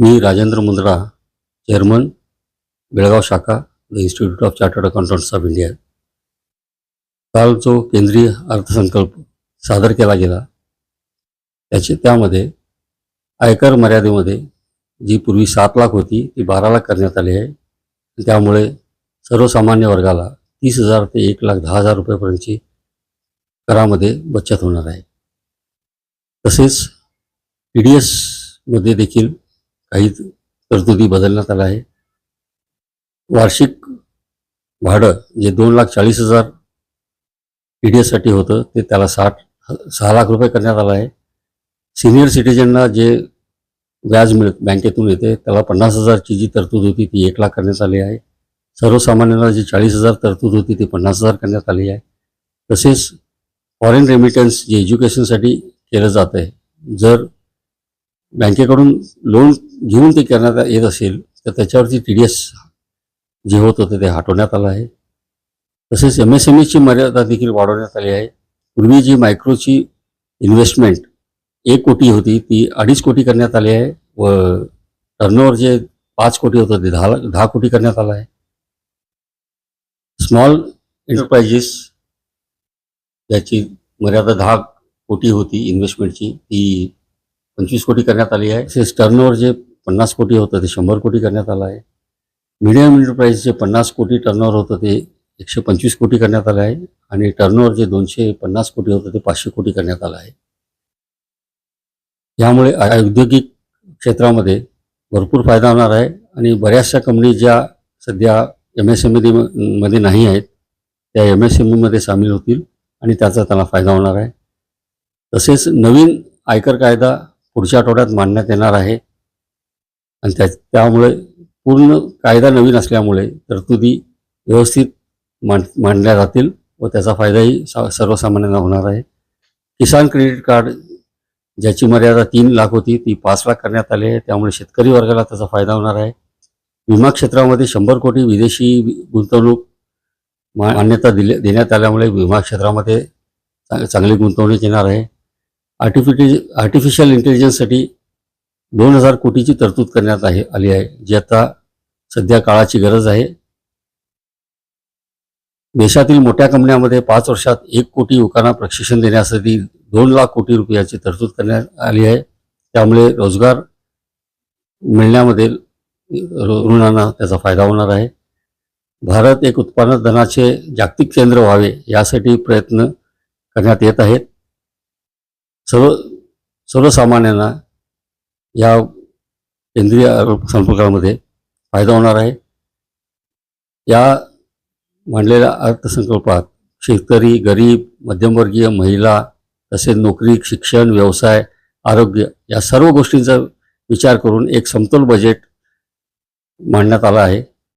मी Rajendra Mundra chairman Belgaum शाखा the institute of chartered accountants of India. काल जो केंद्रीय अर्थसंकल्प सादर केला गेला त्याचे त्यामध्ये आयकर मर्यादेमध्ये जी पूर्वी सात लाख होती ती बारा लाख करण्यात आली आहे. त्यामुळे सर्वसामान्य वर्गाला तीस हजार ते एक लाख दहा हजार रुपयेपर्यंतची करामध्ये बचत होणार आहे. तसेच टी डी एसमध्ये देखील काही तरतुदी बदलण्यात आल्या आहे वार्षिक भाडं जे दोन लाख चाळीस हजार टी डी एससाठी होतं ते त्याला साठ सहा लाख रुपये करण्यात आलं आहे. सिनियर सिटीजनला जे व्याज मिळत बँकेतून येते त्याला पन्नास हजारची जी तरतूद होती ती एक लाख करण्यात आली आहे. सर्वसामान्यांना जी चाळीस हजार तरतूद होती ती पन्नास हजार करण्यात आली आहे. तसेच फॉरेन रेमिटन्स जे एज्युकेशनसाठी केलं जात आहे जर बँकेकडून लोन घेऊन ते करण्यात येत असेल तर त्याच्यावरती टी डी एस जे होत होतं ते हटवण्यात आलं आहे. तसेच एम एस एम ईची मर्यादा देखील वाढवण्यात आली आहे. पूर्वी जी मायक्रोची इन्व्हेस्टमेंट एक कोटी होती ती अडीच कोटी करण्यात आली आहे व टर्नओव्हर जे पाच कोटी होतं ते दहा दहा कोटी करण्यात आलं आहे. स्मॉल एंटरप्राइजेस ज्याची मर्यादा दहा कोटी होती इन्व्हेस्टमेंटची ती पंचवीस कोटी करण्यात आली आहे. तसेच टर्नओव्हर जे पन्नास कोटी होतं ते शंभर कोटी करण्यात आलं आहे. मिडियम एंटरप्राईज जे पन्नास कोटी टर्नओव्हर होतं ते एकशे पंचवीस कोटी करण्यात आलं आहे. आणि टर्नओव्हर जे दोनशे पन्नास कोटी होतं ते पाचशे कोटी करण्यात आलं आहे. यामुळे औद्योगिक क्षेत्रामध्ये भरपूर फायदा होणार आहे. आणि बऱ्याचशा कंपनी ज्या सध्या एम एस एममध्ये नाही आहेत त्या एम एस एम ईमध्ये सामील होतील आणि त्याचा त्यांना फायदा होणार आहे. तसेच नवीन आयकर कायदा पुढच्या आठवड्यात मांडण्यात येणार आहे. आणि त्या त्यामुळे पूर्ण कायदा नवीन असल्यामुळे तरतुदी व्यवस्थित मांड मांडल्या जातील व त्याचा फायदाही सा सर्वसामान्यांना होणार आहे. किसान क्रेडिट कार्ड ज्याची मर्यादा तीन लाख होती ती पाच लाख करण्यात आली आहे. त्यामुळे शेतकरी वर्गाला त्याचा फायदा होणार आहे. विमा क्षेत्रामध्ये शंभर कोटी विदेशी गुंतवणूक मान्यता दिले देण्यात आल्यामुळे विमा क्षेत्रामध्ये चांगली गुंतवणूक येणार आहे. आर्टिफिटि आर्टिफिशियल इंटेलिजन्ससाठी दोन हजार कोटीची तरतूद करण्यात आहे आली आहे जी आता सध्या काळाची गरज आहे. देशातील मोठ्या कंपन्यांमध्ये पाच वर्षात एक कोटी युवकांना प्रशिक्षण देण्यासाठी दोन लाख कोटी रुपयाची तरतूद करण्यात आली आहे. त्यामुळे रोजगार मिळण्यामध्ये रुणांना रुग्णांना त्याचा फायदा होणार आहे. भारत एक उत्पादन धनाचे जागतिक केंद्र व्हावे यासाठी प्रयत्न करण्यात येत आहेत. सर्व सर्वसामान्यांना या केंद्रीय अर्थसंकल्पामध्ये फायदा होणार आहे. या मांडलेल्या अर्थसंकल्पात शेतकरी गरीब मध्यमवर्गीय महिला तसेच नोकरी शिक्षण व्यवसाय आरोग्य या सर्व गोष्टींचा विचार करून एक समतोल बजेट मांडण्यात आला आहे.